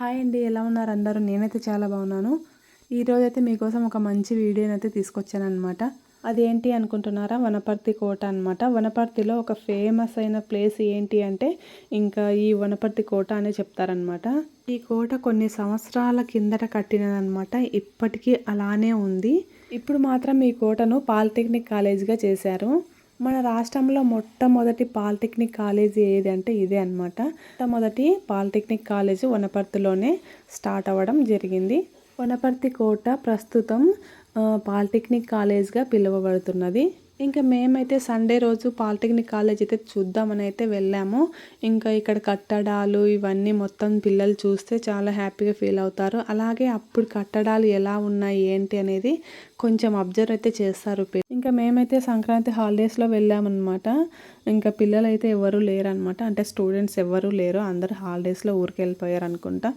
Hi అండి ఎలా ఉన్నారు అందరూ? నేనైతే చాలా బాగున్నాను. ఈరోజైతే మీకోసం ఒక మంచి వీడియోని అయితే తీసుకొచ్చాను అనమాట అదేంటి అనుకుంటున్నారా? వనపర్తి కోట అనమాట వనపర్తిలో ఒక ఫేమస్ అయిన ప్లేస్ ఏంటి అంటే ఇంకా ఈ వనపర్తి కోట అనే చెప్తారనమాట ఈ కోట కొన్ని సంవత్సరాల కిందట కట్టినదనమాట ఇప్పటికీ అలానే ఉంది. ఇప్పుడు మాత్రం ఈ కోటను పాలిటెక్నిక్ కాలేజ్గా చేశారు. మన రాష్ట్రంలో మొట్టమొదటి పాలిటెక్నిక్ కాలేజీ ఏది అంటే ఇదే అనమాట మొట్టమొదటి పాలిటెక్నిక్ కాలేజీ వనపర్తిలోనే స్టార్ట్ అవ్వడం జరిగింది. వనపర్తి కోట ప్రస్తుతం పాలిటెక్నిక్ కాలేజ్గా పిలువబడుతున్నది. ఇంకా మేమైతే సండే రోజు పాలిటెక్నిక్ కాలేజ్ అయితే చూద్దామని అయితే వెళ్ళాము. ఇంకా ఇక్కడ కట్టడాలు ఇవన్నీ మొత్తం పిల్లలు చూస్తే చాలా హ్యాపీగా ఫీల్ అవుతారు. అలాగే అప్పుడు కట్టడాలు ఎలా ఉన్నాయి ఏంటి అనేది కొంచెం అబ్జర్వ్ అయితే చేస్తారు ఇంకా మేమైతే సంక్రాంతి హాలిడేస్లో వెళ్ళామన్నమాట. ఇంకా పిల్లలు అయితే ఎవరు లేరనమాట అంటే స్టూడెంట్స్ ఎవరు లేరు. అందరు హాలిడేస్లో ఊరికి వెళ్ళిపోయారు అనుకుంటా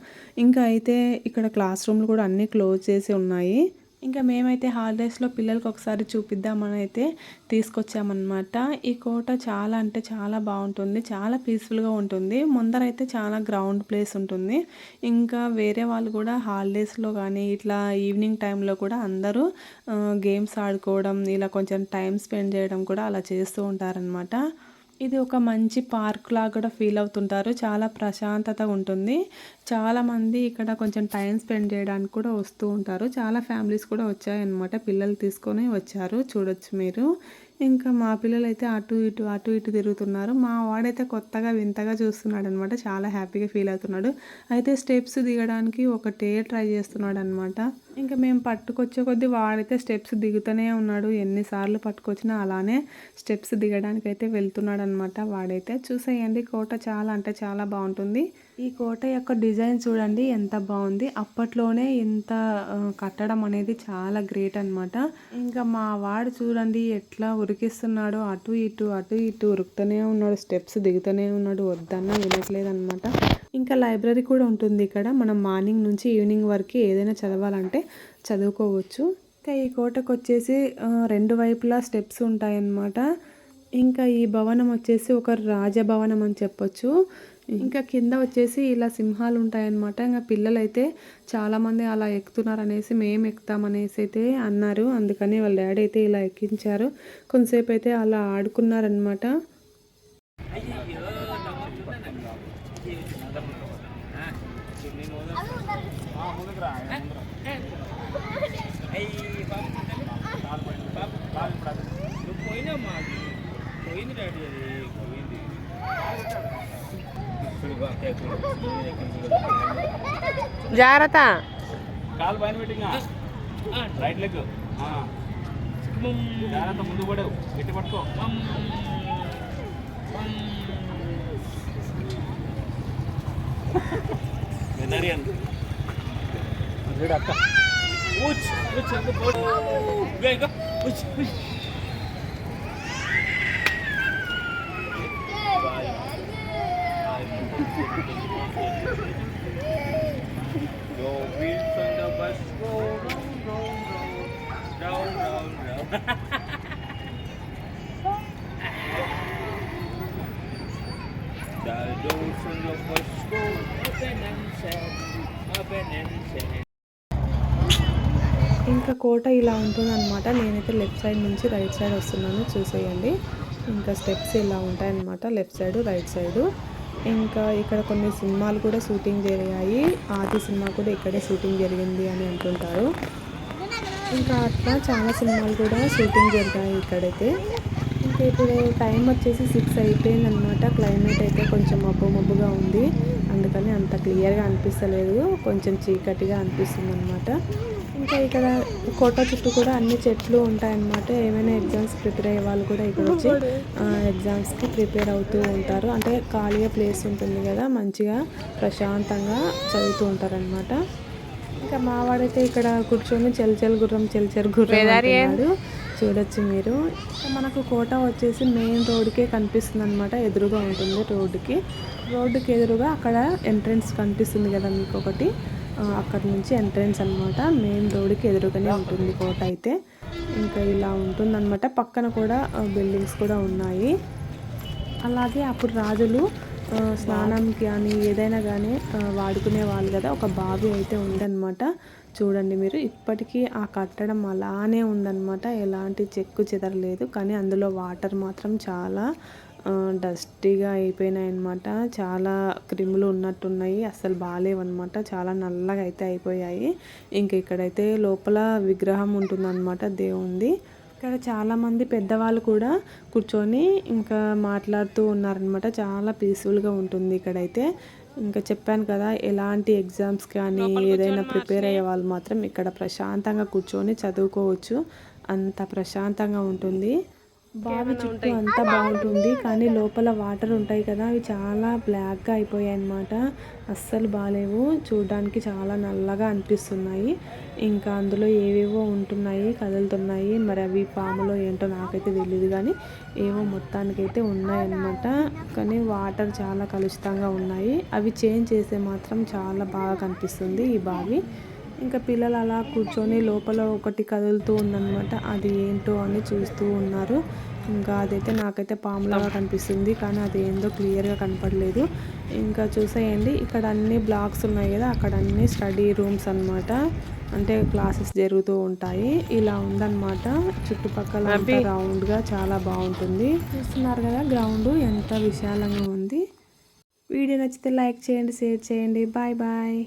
ఇంకా అయితే ఇక్కడ క్లాస్ రూమ్లు కూడా అన్నీ క్లోజ్ చేసి ఉన్నాయి. ఇంకా మేమైతే హాలిడేస్లో పిల్లలకి ఒకసారి చూపిద్దామని అయితే తీసుకొచ్చామన్నమాట. ఈ కోట చాలా అంటే చాలా బాగుంటుంది చాలా పీస్ఫుల్గా ఉంటుంది. ముందరైతే చాలా గ్రౌండ్ ప్లేస్ ఉంటుంది. ఇంకా వేరే వాళ్ళు కూడా హాలిడేస్లో కానీ ఇట్లా ఈవినింగ్ టైంలో కూడా అందరూ గేమ్స్ ఆడుకోవడం ఇలా కొంచెం టైం స్పెండ్ చేయడం కూడా అలా చేస్తూ ఉంటారనమాట ఇది ఒక మంచి పార్క్ లాగా కూడా ఫీల్ అవుతుంటారు. చాలా ప్రశాంతత ఉంటుంది. చాలా మంది ఇక్కడ కొంచెం టైం స్పెండ్ చేయడానికి కూడా వస్తూ ఉంటారు. చాలా ఫ్యామిలీస్ కూడా వచ్చాయన్నమాట. పిల్లలు తీసుకొని వచ్చారు. చూడొచ్చు మీరు. ఇంకా మా పిల్లలు అయితే అటు ఇటు అటు ఇటు తిరుగుతున్నారు. మా వాడైతే కొత్తగా వింతగా చూస్తున్నాడు అనమాట చాలా హ్యాపీగా ఫీల్ అవుతున్నాడు. అయితే స్టెప్స్ దిగడానికి ఒకటే ట్రై చేస్తున్నాడు అనమాట ఇంకా మేము పట్టుకొచ్చే కొద్దీ వాడైతే స్టెప్స్ దిగుతూనే ఉన్నాడు. ఎన్నిసార్లు పట్టుకొచ్చినా అలానే స్టెప్స్ దిగడానికి అయితే వెళ్తున్నాడు అనమాట వాడైతే. చూసేయండి కోట చాలా అంటే చాలా బాగుంటుంది. ఈ కోట యొక్క డిజైన్ చూడండి ఎంత బాగుంది. అప్పట్లోనే ఇంత కట్టడం అనేది చాలా గ్రేట్ అన్నమాట. ఇంకా మా వాడు చూడండి ఎట్లా ఉరికిస్తున్నాడో అటు ఇటు అటు ఇటు ఉరుకుతూనే ఉన్నాడు స్టెప్స్ దిగుతూనే ఉన్నాడు వద్దన్నా వినట్లేదు అనమాట ఇంకా లైబ్రరీ కూడా ఉంటుంది ఇక్కడ. మనం మార్నింగ్ నుంచి ఈవినింగ్ వరకు ఏదైనా చదవాలంటే చదువుకోవచ్చు. ఇంకా ఈ కోటకు వచ్చేసి రెండు వైపులా స్టెప్స్ ఉంటాయన్నమాట. ఇంకా ఈ భవనం వచ్చేసి ఒక రాజభవనం అని చెప్పొచ్చు. ఇంకా కింద వచ్చేసి ఇలా సింహాలు ఉంటాయన్నమాట. ఇంకా పిల్లలైతే చాలామంది అలా ఎక్కుతున్నారు అనేసి మేము ఎక్కుతాం అనేసి అయితే అన్నారు. అందుకని వాళ్ళ డాడీ అయితే ఇలా ఎక్కించారు. కొంతసేపు అయితే అలా ఆడుకున్నారనమాట జాగ్రత్త. కాలు పైన పెట్టింగా రైట్ లెగ్ ఆ. జాగ్రత్త ముందు పడవు గట్టి పట్టుకో. వెనరియన్ అక్క. ఊచ్ ఊచ్ ఎంత పోటీ ఇంకా Go wheels on the bus go round, round, round, round, round, round. The doors on the bus go open and shut, open and shut. ఇంకా కోట ఇలా ఉంటుందన్నమాట నేనైతే లెఫ్ట్ సైడ్ నుంచి రైట్ సైడ్ వస్తున్నాను చూసేయండి ఇంకా స్టెప్స్ ఇలా ఉంటాయన్నమాట లెఫ్ట్ సైడ్ రైట్ సైడు ఇంకా ఇక్కడ కొన్ని సినిమాలు కూడా షూటింగ్ జరిగాయి. ఆది సినిమా కూడా ఇక్కడే షూటింగ్ జరిగింది అని అంటుంటారు. ఇంకా అట్లా చాలా సినిమాలు కూడా షూటింగ్ జరిగాయి ఇక్కడైతే. ఇంకా ఇప్పుడు టైం వచ్చేసి సిక్స్ అయిపోయింది అనమాట క్లైమేట్ అయితే కొంచెం మబ్బు మబ్బుగా ఉంది. అందుకని అంత క్లియర్గా అనిపిస్తలేదు. కొంచెం చీకటిగా అనిపిస్తుంది అనమాట ఇంకా ఇక్కడ కోట చుట్టూ కూడా అన్ని చెట్లు ఉంటాయన్నమాట. ఏమైనా ఎగ్జామ్స్ ప్రిపేర్ అయ్యే వాళ్ళు కూడా ఇక్కడ వచ్చి ఆ, ఎగ్జామ్స్కి ప్రిపేర్ అవుతూ ఉంటారు. అంటే ఖాళీగా ప్లేస్ ఉంటుంది కదా మంచిగా ప్రశాంతంగా చదువుతూ ఉంటారనమాట ఇంకా మావాడైతే ఇక్కడ కూర్చొని చెల్చెల్ గుర్రం చెల్చెల్ గుర్రం చూడొచ్చు మీరు. మనకు కోట వచ్చేసి మెయిన్ రోడ్కే కనిపిస్తుంది అనమాట ఎదురుగా ఉంటుంది రోడ్డుకి. రోడ్డుకి ఎదురుగా అక్కడ ఎంట్రన్స్ కనిపిస్తుంది కదా మీకు ఒకటి అక్కడ నుంచి ఎంట్రన్స్ అన్నమాట. మెయిన్ రోడ్డుకి ఎదురుగానే ఉంటుంది కోట అయితే. ఇంకా ఇలా ఉంటుందన్నమాట. పక్కన కూడా బిల్డింగ్స్ కూడా ఉన్నాయి. అలాగే అప్పుడు రాజులు స్నానం స్నానంకి కానీ ఏదైనా కానీ వాడుకునే వాళ్ళు కదా ఒక బావి అయితే ఉందన్నమాట. చూడండి మీరు ఇప్పటికీ ఆ కట్టడం అలానే ఉందన్నమాట. ఎలాంటి చెక్కు చెదరలేదు కానీ అందులో వాటర్ మాత్రం చాలా డస్టీగా అయిపోయినాయి అన్నమాట చాలా క్రిములు ఉన్నట్టున్నాయి అస్సలు బాగాలేవన్నమాట చాలా నల్లగా అయితే అయిపోయాయి. ఇంక ఇక్కడైతే లోపల విగ్రహం ఉంటుందన్నమాట దేవుంది. ఇక్కడ చాలా మంది పెద్దవాళ్ళు కూడా కూర్చొని ఇంకా మాట్లాడుతూ ఉన్నారనమాట చాలా పీస్ఫుల్గా ఉంటుంది ఇక్కడైతే. ఇంకా చెప్పాను కదా ఎలాంటి ఎగ్జామ్స్ కానీ ఏదైనా ప్రిపేర్ అయ్యే వాళ్ళు మాత్రం ఇక్కడ ప్రశాంతంగా కూర్చొని చదువుకోవచ్చు. అంత ప్రశాంతంగా ఉంటుంది. బావి చుట్టూ అంతా బాగుంటుంది కానీ లోపల వాటర్ ఉంటాయి కదా అవి చాలా బ్లాక్గా అయిపోయాయి అన్నమాట అస్సలు బాగాలేవు చూడడానికి చాలా నల్లగా అనిపిస్తున్నాయి. ఇంకా అందులో ఏవేవో ఉంటున్నాయి కదులుతున్నాయి. మరి అవి పాములో ఏంటో నాకైతే తెలియదు కానీ ఏవో మొత్తానికైతే ఉన్నాయన్నమాట. కానీ వాటర్ చాలా కలుషితంగా ఉన్నాయి. అవి చేంజ్ చేస్తే మాత్రం చాలా బాగా కనిపిస్తుంది ఈ బావి. ఇంకా పిల్లలు అలా కూర్చొని లోపల ఒకటి కదులుతూ ఉందన్నమాట. అది ఏంటో అని చూస్తూ ఉన్నారు. ఇంకా అదైతే నాకైతే పాములాగా కనిపిస్తుంది. కానీ అది ఏందో క్లియర్గా కనపడలేదు. ఇంకా చూసేయండి. ఇక్కడ అన్ని బ్లాక్స్ ఉన్నాయి కదా. అక్కడ అన్ని స్టడీ రూమ్స్ అన్నమాట. అంటే క్లాసెస్ జరుగుతూ ఉంటాయి. ఇలా ఉందన్నమాట. చుట్టుపక్కల అంతా రౌండ్గా చాలా బాగుంటుంది. చూస్తున్నారు కదా గ్రౌండ్ ఎంత విశాలంగా ఉంది. వీడియో నచ్చితే లైక్ చేయండి షేర్ చేయండి. Bye bye.